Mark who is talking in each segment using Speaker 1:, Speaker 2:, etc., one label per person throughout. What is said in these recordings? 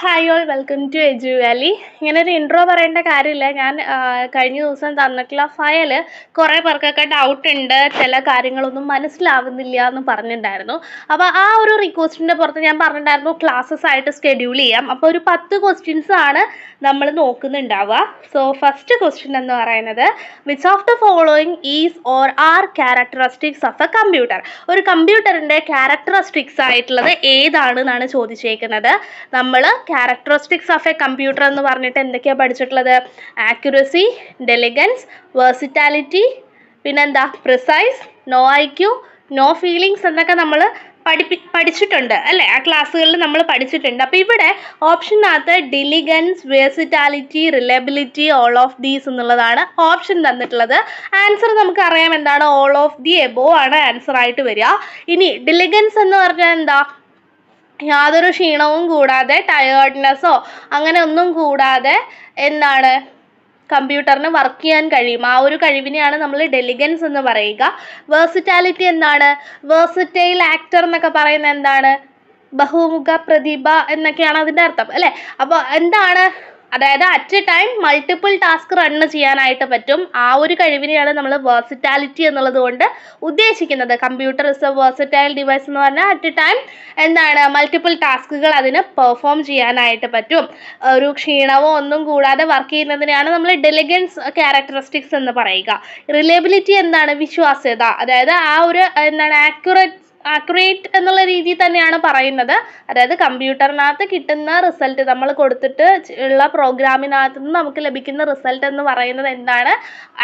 Speaker 1: Hi all welcome to Edu Valley ഇങ്ങനെ ഒരു intro പറയേണ്ട കാര്യമില്ല. ഞാൻ കഴിഞ്ഞ ദിവസം തന്നിട്ടുള്ള ഫയൽ കുറേ പേർക്കൊക്കെ ഡൗട്ട് ഉണ്ട്. ചില കാര്യങ്ങളൊന്നും മനസ്സിലാവുന്നില്ല എന്ന് പറഞ്ഞിട്ടുണ്ടായിരുന്നു. അപ്പോൾ ആ ഒരു റിക്വസ്റ്റിന്റെ പുറത്ത് ഞാൻ പറഞ്ഞിട്ടുണ്ടായിരുന്നു ക്ലാസ്സസ് ആയിട്ട് സ്കെഡ്യൂൾ ചെയ്യാം. അപ്പോൾ ഒരു പത്ത് ക്വസ്റ്റ്യൻസ് ആണ് നമ്മൾ നോക്കുന്നുണ്ടാവുക. സോ ഫസ്റ്റ് ക്വസ്റ്റ്യൻ എന്ന് പറയുന്നത് which of the following is or are characteristics of a computer ഒരു കമ്പ്യൂട്ടറിന്റെ ക്യാരക്ടറിസ്റ്റിക്സ് ആയിട്ടുള്ളത് ഏതാണ് എന്നാണ് ചോദിച്ചേക്കുന്നത്. നമ്മൾ ക്യാരക്ടറിസ്റ്റിക്സ് ഓഫ് എ കമ്പ്യൂട്ടർ എന്ന് പറഞ്ഞിട്ട് എന്തൊക്കെയാണ് പഠിച്ചിട്ടുള്ളത്? ആക്യുറസി ഡെലിഗൻസ് വേഴ്സിറ്റാലിറ്റി പിന്നെന്താ? Precise no I Q no feelings എന്നൊക്കെ നമ്മൾ പഠിപ്പി പഠിച്ചിട്ടുണ്ട് അല്ലേ? ആ ക്ലാസ്സുകളിൽ നമ്മൾ പഠിച്ചിട്ടുണ്ട്. അപ്പോൾ ഇവിടെ ഓപ്ഷനകത്ത് diligence versatility reliability all of these എന്നുള്ളതാണ് ഓപ്ഷൻ തന്നിട്ടുള്ളത്. ആൻസർ നമുക്ക് അറിയാം എന്താണ്? ഓൾ ഓഫ് ദി എബോ ആണ് ആൻസർ ആയിട്ട് വരിക. ഇനി ഡിലിഗൻസ് എന്ന് പറഞ്ഞാൽ എന്താ? യാതൊരു ക്ഷീണവും കൂടാതെ ടയേർഡ്നെസ്സോ അങ്ങനെ ഒന്നും കൂടാതെ എന്താണ് കമ്പ്യൂട്ടറിന് വർക്ക് ചെയ്യാൻ കഴിയും. ആ ഒരു കഴിവിനെയാണ് നമ്മൾ ഡെലിഗൻസ് എന്ന് പറയുക. വേഴ്സിറ്റാലിറ്റി എന്താണ്? വേഴ്സിറ്റൈൽ ആക്ടർ എന്നൊക്കെ പറയുന്നത് എന്താണ്? ബഹുമുഖ പ്രതിഭ എന്നൊക്കെയാണ് അതിന്റെ അർത്ഥം അല്ലേ? അപ്പോൾ എന്താണ് അതായത് at a time multiple task run ചെയ്യാനായിട്ട് പറ്റും. ആ ഒരു കഴിവിനെയാണ് നമ്മൾ വേഴ്സിറ്റാലിറ്റി എന്നുള്ളത് കൊണ്ട് ഉദ്ദേശിക്കുന്നത്. Computer is a versatile device എന്ന് പറഞ്ഞാൽ അറ്റ് എ ടൈം എന്താണ്? മൾട്ടിപ്പിൾ ടാസ്കുകൾ അതിന് പെർഫോം ചെയ്യാനായിട്ട് പറ്റും. ഒരു ക്ഷീണമോ ഒന്നും കൂടാതെ വർക്ക് ചെയ്യുന്നതിനെയാണ് നമ്മൾ ഡെലിഗൻസ് ക്യാരക്ടറിസ്റ്റിക്സ് എന്ന് പറയുക. റിലയബിലിറ്റി എന്താണ്? വിശ്വാസ്യത. അതായത് ആ ഒരു എന്താണ്? ആക്യുറേറ്റ് ആക്യുറേറ്റ് എന്നുള്ള രീതിയിൽ തന്നെയാണ് പറയുന്നത്. അതായത് കമ്പ്യൂട്ടറിനകത്ത് കിട്ടുന്ന റിസൾട്ട് നമ്മൾ കൊടുത്തിട്ട് ഉള്ള പ്രോഗ്രാമിനകത്ത് നിന്ന് നമുക്ക് ലഭിക്കുന്ന റിസൾട്ട് എന്ന് പറയുന്നത് എന്താണ്?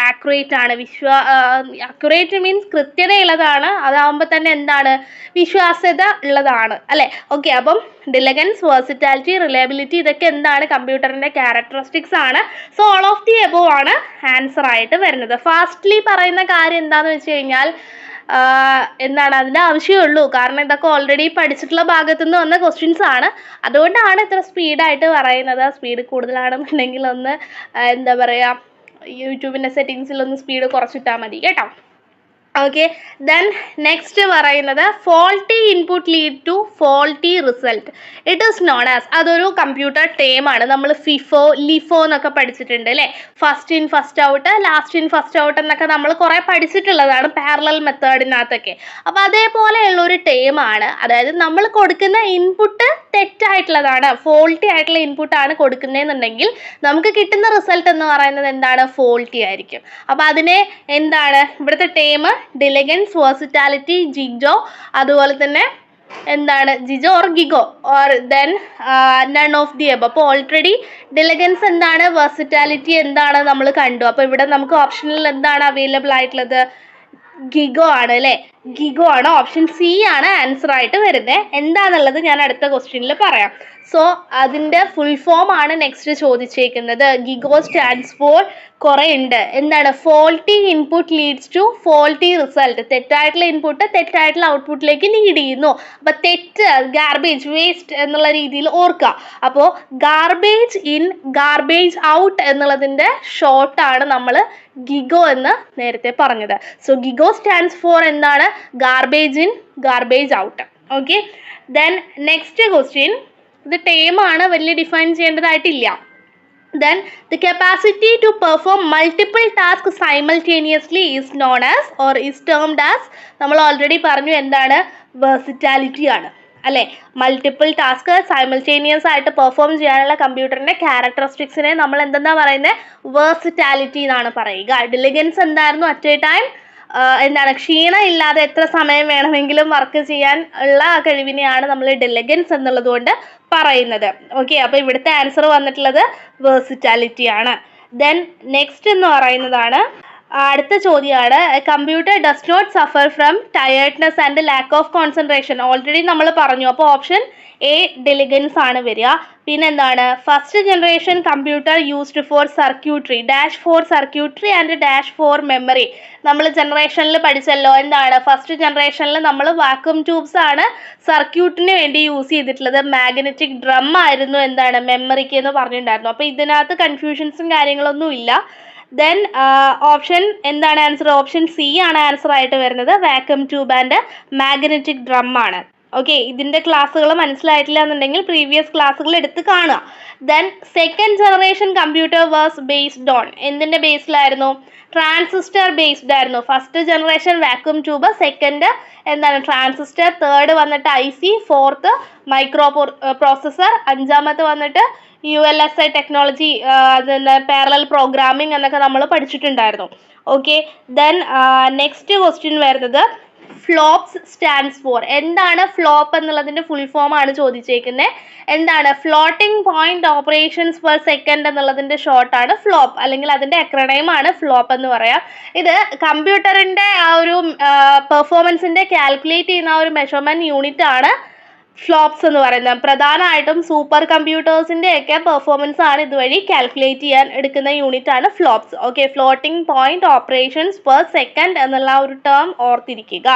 Speaker 1: ആക്യുറേറ്റ് ആണ്. വിശ്വ ആക്യുറേറ്റ് മീൻസ് കൃത്യതയുള്ളതാണ്. അതാവുമ്പോൾ തന്നെ എന്താണ്? വിശ്വാസ്യത ഉള്ളതാണ്. അല്ലേ? ഓക്കെ അപ്പം ഡിലഗൻസ് വേഴ്സിറ്റാലിറ്റി റിലയബിലിറ്റി ഇതൊക്കെ എന്താണ്? കമ്പ്യൂട്ടറിന്റെ ക്യാരക്ടറിസ്റ്റിക്സ് ആണ്. So all of the above ആണ് ആൻസർ ആയിട്ട് വരുന്നത്. ഫാസ്റ്റ്ലി പറയുന്ന കാര്യം എന്താണെന്ന് വെച്ച് കഴിഞ്ഞാൽ എന്താണ് അതിന്റെ ആവശ്യമുള്ളൂ കാരണം ഇതൊക്കെ ഓൾറെഡി പഠിച്ചിട്ടുള്ള ഭാഗത്തു നിന്ന് വന്ന ക്വസ്റ്റ്യൻസ് ആണ്. അതുകൊണ്ടാണ് ഇത്ര സ്പീഡായിട്ട് പറയുന്നത്. സ്പീഡ് കൂടുതലാണെന്നുണ്ടെങ്കിൽ ഒന്ന് എന്താ പറയുക യൂട്യൂബിന്റെ സെറ്റിങ്സിൽ ഒന്ന് സ്പീഡ് കുറച്ചിട്ടാൽ മതി. കേട്ടോ? ഓക്കെ ദെൻ നെക്സ്റ്റ് പറയുന്നത് faulty input lead to faulty result it is known as അതൊരു കമ്പ്യൂട്ടർ ടേം ആണ്. നമ്മൾ ഫിഫോ ലിഫോ എന്നൊക്കെ പഠിച്ചിട്ടുണ്ട് അല്ലേ? First in first out last in first out എന്നൊക്കെ നമ്മൾ കുറേ പഠിച്ചിട്ടുള്ളതാണ് പാരലൽ മെത്തേഡിനകത്തൊക്കെ അപ്പോൾ അതേപോലെയുള്ള ഒരു ടേമാണ് അതായത് നമ്മൾ കൊടുക്കുന്ന ഇൻപുട്ട് തെറ്റായിട്ടുള്ളതാണ് ഫോൾട്ടി ആയിട്ടുള്ള ഇൻപുട്ടാണ് കൊടുക്കുന്നതെന്നുണ്ടെങ്കിൽ നമുക്ക് കിട്ടുന്ന റിസൾട്ട് എന്ന് പറയുന്നത് എന്താണ്? ഫോൾട്ടി ആയിരിക്കും. അപ്പോൾ അതിനെ എന്താണ്? ഇവിടുത്തെ ടേം ഡിലഗൻസ് വേഴ്സിറ്റാലിറ്റി ജിജോ അതുപോലെ തന്നെ എന്താണ് GIGO or GIGO or then none of the above അപ്പോൾ ഓൾറെഡി ഡിലഗൻസ് എന്താണ്? വേഴ്സിറ്റാലിറ്റി എന്താണ് നമ്മൾ കണ്ടു. അപ്പോൾ ഇവിടെ നമുക്ക് ഓപ്ഷനിൽ എന്താണ് അവൈലബിൾ ആയിട്ടുള്ളത്? ഗിഗോ ആണ് അല്ലേ? ഗിഗോ ആണ്. ഓപ്ഷൻ സി ആണ് ആൻസർ ആയിട്ട് വരുന്നത് എന്താണെന്നുള്ളത് ഞാൻ അടുത്ത ക്വസ്റ്റ്യനിൽ പറയാം. സോ അതിന്റെ ഫുൾ ഫോം ആണ് നെക്സ്റ്റ് ചോദിച്ചേക്കുന്നത്. ഗിഗോ സ്റ്റാൻഡ്സ് ഫോർ കുറേ ഉണ്ട് എന്താണ്? Faulty input leads to faulty result തെറ്റായിട്ടുള്ള ഇൻപുട്ട് തെറ്റായിട്ടുള്ള ഔട്ട്പുട്ടിലേക്ക് ലീഡ് ചെയ്യുന്നു. അപ്പോൾ തെറ്റ് ഗാർബേജ് വേസ്റ്റ് എന്നുള്ള രീതിയിൽ ഓർക്കുക. അപ്പോൾ ഗാർബേജ് ഇൻ ഗാർബേജ് ഔട്ട് എന്നുള്ളതിന്റെ ഷോർട്ടാണ് നമ്മൾ ഗിഗോ എന്ന് നേരത്തെ പറഞ്ഞത്. സോ ഗിഗോ സ്റ്റാൻഡ്സ് ഫോർ എന്താണ്? Garbage in garbage out okay then next question ഇത് ടേമാണ് വലിയ define ചെയ്യേണ്ടതായിട്ടില്ല. Then the capacity to perform multiple task simultaneously is known as or is termed as നമ്മൾ ഓൾറെഡി പറഞ്ഞു എന്താണ്? വേഴ്സിറ്റാലിറ്റി ആണ്. അല്ലേ? മൾട്ടിപ്പിൾ ടാസ്ക് സൈമൾട്ടേനിയസ് ആയിട്ട് പെർഫോം ചെയ്യാനുള്ള കമ്പ്യൂട്ടറിന്റെ ക്യാരക്ടറിസ്റ്റിക്സിനെ നമ്മൾ എന്തെന്നാ പറയുന്നത് വേഴ്സിറ്റാലിറ്റി എന്നാണ് പറയുക. ഡിലിഗൻസ് എന്തായിരുന്നു? അറ്റ് എ ടൈം എന്താണ് ക്ഷീണം ഇല്ലാതെ എത്ര സമയം വേണമെങ്കിലും വർക്ക് ചെയ്യാൻ ഉള്ള കഴിവിനെയാണ് നമ്മൾ ഡെലിഗൻസ് എന്നുള്ളത് കൊണ്ട് പറയുന്നത്. ഓക്കെ അപ്പോൾ ഇവിടുത്തെ ആൻസർ വന്നിട്ടുള്ളത് വേഴ്സിറ്റാലിറ്റി ആണ്. ദെൻ നെക്സ്റ്റ് എന്ന് പറയുന്നതാണ് അടുത്ത ചോദ്യമാണ് computer does not suffer from tiredness and lack of concentration already നമ്മൾ പറഞ്ഞു. അപ്പോൾ ഓപ്ഷൻ എ ഡെലിഗൻസ് ആണ് വരിക. പിന്നെ എന്താണ്? First generation computer used for circuitry dash for circuitry and dash for memory നമ്മൾ ജനറേഷനിൽ പഠിച്ചല്ലോ. എന്താണ്? ഫസ്റ്റ് ജനറേഷനിൽ നമ്മൾ വാക്വം ട്യൂബ്സ് ആണ് സർക്യൂട്ടിന് വേണ്ടി യൂസ് ചെയ്തിട്ടുള്ളത്. മാഗ്നറ്റിക് ഡ്രം ആയിരുന്നു എന്താണ്? മെമ്മറിക്ക് എന്ന് പറഞ്ഞിട്ടുണ്ടായിരുന്നു. അപ്പോൾ ഇതിനകത്ത് കൺഫ്യൂഷൻസും കാര്യങ്ങളൊന്നും ഇല്ല. ദെൻ ഓപ്ഷൻ എന്താണ് ആൻസർ ഓപ്ഷൻ സി ആണ് ആൻസർ ആയിട്ട് വരുന്നത്. Vacuum tube and magnetic drum ആണ്. ഓക്കെ ഇതിന്റെ ക്ലാസ്സുകൾ മനസ്സിലായിട്ടില്ല എന്നുണ്ടെങ്കിൽ പ്രീവിയസ് ക്ലാസ്സുകൾ എടുത്ത് കാണുക. Then second generation computer was based on എന്തിന്റെ ബേസിലായിരുന്നു ട്രാൻസിസ്റ്റർ ബേസ്ഡ് ആയിരുന്നു. First generation vacuum tube second എന്താണ്? ട്രാൻസിസ്റ്റർ തേർഡ് വന്നിട്ട് I C fourth microprocessor അഞ്ചാമത്തെ വന്നിട്ട് U L S I technology parallel programming എന്നൊക്കെ നമ്മൾ പഠിച്ചിട്ടുണ്ടായിരുന്നു. ഓക്കെ ദെൻ നെക്സ്റ്റ് ക്വസ്റ്റ്യൻ വരുന്നത് ഫ്ലോപ്സ് സ്റ്റാൻഡ്സ് ഫോർ എന്താണ് ഫ്ലോപ്പ് എന്നുള്ളതിന്റെ ഫുൾ ഫോം ആണ് ചോദിച്ചേക്കുന്നത് എന്താണ്? Floating point operations per second short ആണ് ഫ്ലോപ്പ് അല്ലെങ്കിൽ അതിന്റെ acronym ആണ് ഫ്ലോപ്പ് എന്ന് പറയാം. ഇത് കമ്പ്യൂട്ടറിന്റെ ആ ഒരു പെർഫോമൻസിന്റെ കാൽക്കുലേറ്റ് ചെയ്യുന്ന ആ ഒരു മെഷർമെന്റ് യൂണിറ്റ് ആണ്. ഫ്ലോപ്സ് എന്ന് പറയുന്നത്. പ്രധാനമായിട്ടും സൂപ്പർ കമ്പ്യൂട്ടേഴ്സിന്റെ ഒക്കെ പെർഫോമൻസ് ആണ് ഇതുവഴി കാൽക്കുലേറ്റ് ചെയ്യാൻ എടുക്കുന്ന യൂണിറ്റ് ആണ് flops okay floating point operations per second എന്നുള്ള ഒരു ടേം ഓർത്തിരിക്കുക.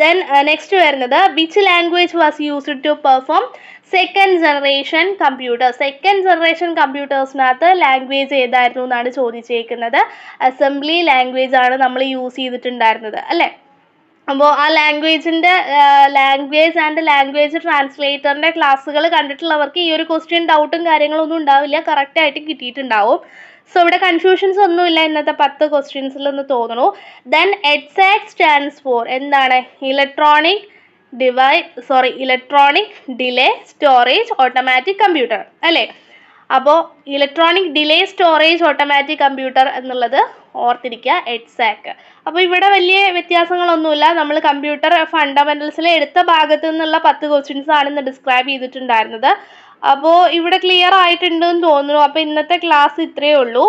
Speaker 1: ദെൻ നെക്സ്റ്റ് വരുന്നത് which language was used to perform second generation computer second generation കമ്പ്യൂട്ടേഴ്സിനകത്ത് language ഏതായിരുന്നു എന്നാണ് ചോദിച്ചേക്കുന്നത്? അസംബ്ലി ലാംഗ്വേജ് ആണ് നമ്മൾ യൂസ് ചെയ്തിട്ടുണ്ടായിരുന്നത് അല്ലേ? അപ്പോൾ ആ ലാംഗ്വേജിന്റെ ലാംഗ്വേജ് ആൻഡ് ലാംഗ്വേജ് ട്രാൻസ്ലേറ്ററിന്റെ ക്ലാസ്സുകൾ കണ്ടിട്ടുള്ളവർക്ക് ഈ ഒരു ക്വസ്റ്റ്യൻ ഡൗട്ടും കാര്യങ്ങളൊന്നും ഉണ്ടാവില്ല. കറക്റ്റായിട്ട് കിട്ടിയിട്ടുണ്ടാവും. സോ ഇവിടെ കൺഫ്യൂഷൻസ് ഒന്നുമില്ല ഇന്നത്തെ പത്ത് ക്വസ്റ്റ്യൻസിൽ എന്ന് തോന്നുന്നു. ദെൻ എക്സാക്ട് സ്റ്റാൻഡ്സ് ഫോർ എന്താണ്? Electronic ഡിവൈ sorry electronic delay storage automatic computer അല്ലേ? അപ്പോൾ electronic delay storage automatic computer എന്നുള്ളത് ഓർത്തിരിക്കുക എഡ്സാക്ക് അപ്പോൾ ഇവിടെ വലിയ വ്യത്യാസങ്ങളൊന്നുമില്ല. നമ്മൾ കമ്പ്യൂട്ടർ ഫണ്ടമെന്റൽസിലെ എടുത്ത ഭാഗത്ത് നിന്നുള്ള പത്ത് ക്വസ്റ്റ്യൻസ് ആണ് ഇന്ന് ഡിസ്ക്രൈബ് ചെയ്തിട്ടുണ്ടായിരുന്നത്. അപ്പോൾ ഇവിടെ ക്ലിയർ ആയിട്ടുണ്ടെന്ന് തോന്നുന്നു. അപ്പോൾ ഇന്നത്തെ ക്ലാസ് ഇത്രയേ ഉള്ളൂ.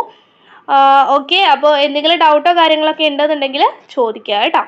Speaker 1: ഓക്കെ അപ്പോൾ എന്തെങ്കിലും ഡൗട്ടോ കാര്യങ്ങളൊക്കെ ഉണ്ടെന്നുണ്ടെങ്കിൽ ചോദിക്കുക കേട്ടോ.